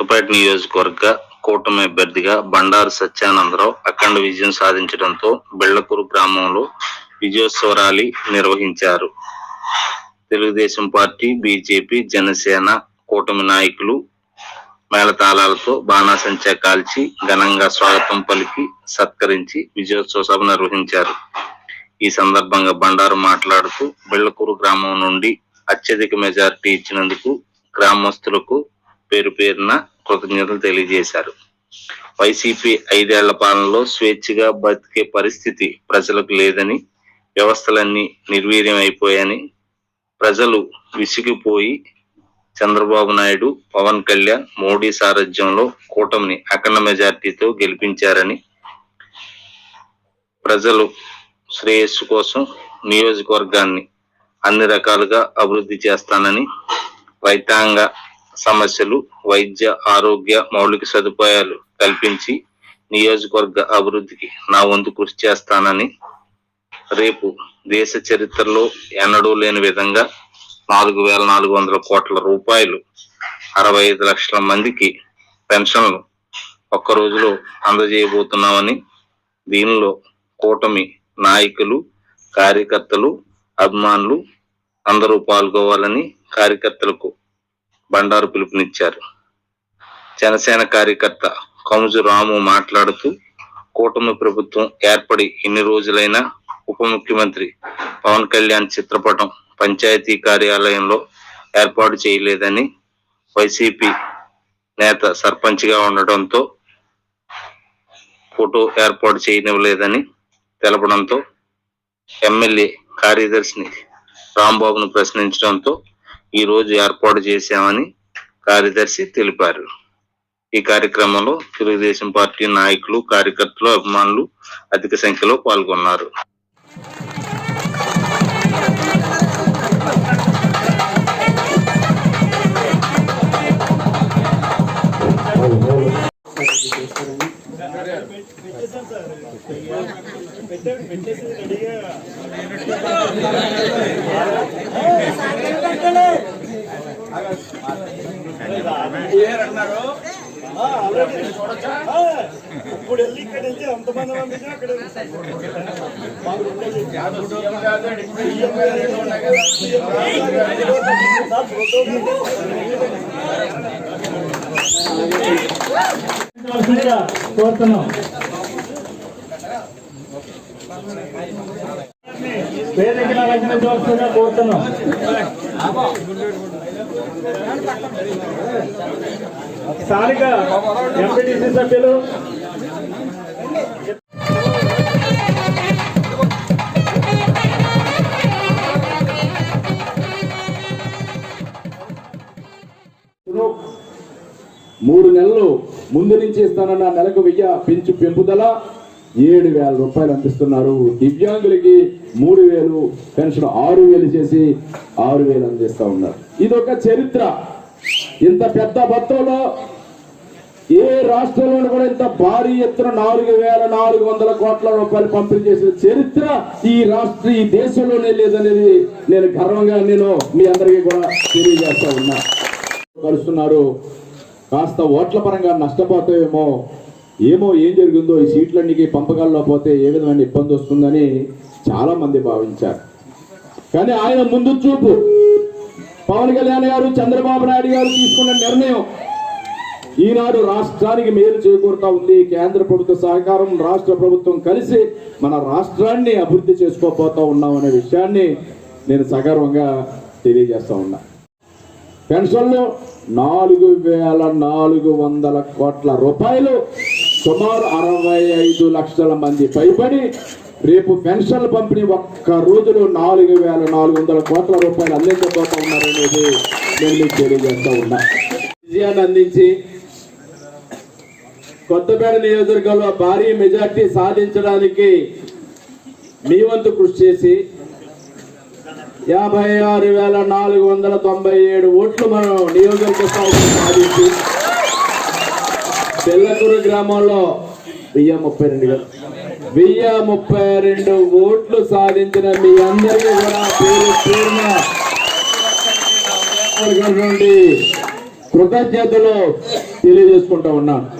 కొత్తపేట నియోజకవర్గ కూటమి అభ్యర్థిగా బండారు సత్యానందరావు అఖండ విజయం సాధించడంతో బెళ్ళకూరు గ్రామంలో విజయోత్సవ ర్యాలీ నిర్వహించారు. తెలుగుదేశం పార్టీ బీజేపీ జనసేన కూటమి నాయకులు మేళతాళాలతో బాణాసంచా కాల్చి ఘనంగా స్వాగతం పలికి సత్కరించి విజయోత్సవ సభ నిర్వహించారు. ఈ సందర్భంగా బండారు మాట్లాడుతూ బెళ్ళకూరు గ్రామం నుండి అత్యధిక మెజారిటీ ఇచ్చినందుకు గ్రామస్తులకు పేరు పేరున కృతజ్ఞతలు తెలియజేశారు. వైసీపీ ఐదేళ్ళ పాలనలో స్వేచ్ఛగా బతికే పరిస్థితి ప్రజలకు లేదని వ్యవస్థలన్నీ నిర్వీర్యం అయిపోయాయని ప్రజలు విసిగిపోయి చంద్రబాబు నాయుడు పవన్ కళ్యాణ్ మోడీ సారథ్యంలో కూటమిని అఖండ మెజార్టీతో గెలిపించారని ప్రజలు శ్రేయస్సు కోసం నియోజకవర్గాన్ని అన్ని రకాలుగా అభివృద్ధి చేస్తానని రైతాంగ సమస్యలు వైద్య ఆరోగ్య మౌలిక సదుపాయాలు కల్పించి నియోజకవర్గ అభివృద్ధికి నా వంతు కృషి చేస్తానని రేపు దేశ చరిత్రలో ఎన్నడూ లేని విధంగా నాలుగు వేల నాలుగు వందల కోట్ల రూపాయలు అరవై ఐదు లక్షల మందికి పెన్షన్లు ఒక్క రోజులో అందజేయబోతున్నామని దీనిలో కూటమి నాయకులు కార్యకర్తలు అభిమానులు అందరూ పాల్గొవాలని కార్యకర్తలకు బండారు పిలుపునిచ్చారు. జనసేన కార్యకర్త కముజు రాము మాట్లాడుతూ కూటమి ప్రభుత్వం ఏర్పడి ఎన్ని రోజులైనా ఉప ముఖ్యమంత్రి పవన్ కళ్యాణ్ చిత్రపటం పంచాయతీ కార్యాలయంలో ఏర్పాటు చేయలేదని వైసీపీ నేత సర్పంచ్గా ఉండటంతో ఫోటో ఏర్పాటు చేయనివ్వలేదని తెలపడంతో ఎమ్మెల్యే కార్యదర్శిని రాంబాబును ప్రశ్నించడంతో ఈ రోజు ఏర్పాటు చేశామని కార్యదర్శి తెలిపారు. ఈ కార్యక్రమంలో తెలుగుదేశం పార్టీ నాయకులు కార్యకర్తలు అభిమానులు అధిక సంఖ్యలో పాల్గొన్నారు. ఇప్పుడు వెళ్ళి ఇక్కడ నుంచి అంతమంది పంపించినా అక్కడ కోరుతున్నాం. వేదికను అలంకరించవలసిందిగా కోరుతున్నాం స్థానిక ఎంపీటీసీ సభ్యులు మూడు నెలలు ముందు నుంచి ఇస్తానన్న నెలకు వెయ్యి పెంచు పెంపుదల ఏడు వేల రూపాయలు అందిస్తున్నారు. దివ్యాంగులకి మూడు వేలు పెన్షన్ ఆరు వేలు చేసి ఆరు వేలు అందిస్తా ఉన్నారు. ఇది ఒక చరిత్ర. ఇంత పెద్ద మొత్తంలో ఏ రాష్ట్రంలో కూడా ఇంత భారీ ఎత్తున నాలుగు వేల నాలుగు వందల కోట్ల రూపాయలు పంపిణీ చేసిన చరిత్ర ఈ రాష్ట్ర ఈ దేశంలోనే లేదనేది నేను గర్వంగా నేను మీ అందరికీ కూడా తెలియజేస్తా ఉన్నా. కలుస్తున్నారు కాస్త ఓట్ల పరంగా నష్టపోతాయేమో ఏమో ఏం జరిగిందో ఈ సీట్లన్నీ పంపకాల్లో పోతే ఏ విధమైన ఇబ్బంది వస్తుందని చాలా మంది భావించారు. కానీ ఆయన ముందు చూపు. పవన్ కళ్యాణ్ గారు చంద్రబాబు నాయుడు గారు తీసుకున్న నిర్ణయం. ఈనాడు రాష్ట్రానికి మేలు చేకూరుతా ఉంది. కేంద్ర ప్రభుత్వ సహకారం రాష్ట్ర ప్రభుత్వం కలిసి మన రాష్ట్రాన్ని అభివృద్ధి చేసుకోపోతా ఉన్నాం అనే విషయాన్ని నేను సగర్వంగా తెలియజేస్తా ఉన్నా. పెన్షన్లు నాలుగు వేల నాలుగు వందల కోట్ల రూపాయలు సుమారు అరవై ఐదు లక్షల మంది పైబడి రేపు పెన్షన్ల పంపిణీ ఒక్క రోజులో నాలుగు వేల నాలుగు వందల కోట్ల రూపాయలు అందించబోతా ఉన్నారనేది నేను మీకు తెలియజేస్తా ఉన్నా. విజయాన్ని అందించి కొత్తపేట నియోజకవర్గంలో భారీ మెజార్టీ సాధించడానికి మీ వంతు కృషి చేసి యాభై ఆరు వేల నాలుగు వందల తొంభై ఏడు ఓట్లు మనం నియోజకవర్గ సాధించి తెల్లకూరు గ్రామంలో వెయ్యి ముప్పై రెండు వేలు వెయ్యి ముప్పై రెండు ఓట్లు సాధించిన మీ అందరికీ కూడా పేరు పేరున నుండి కృతజ్ఞతలు తెలియజేసుకుంటా ఉన్నాను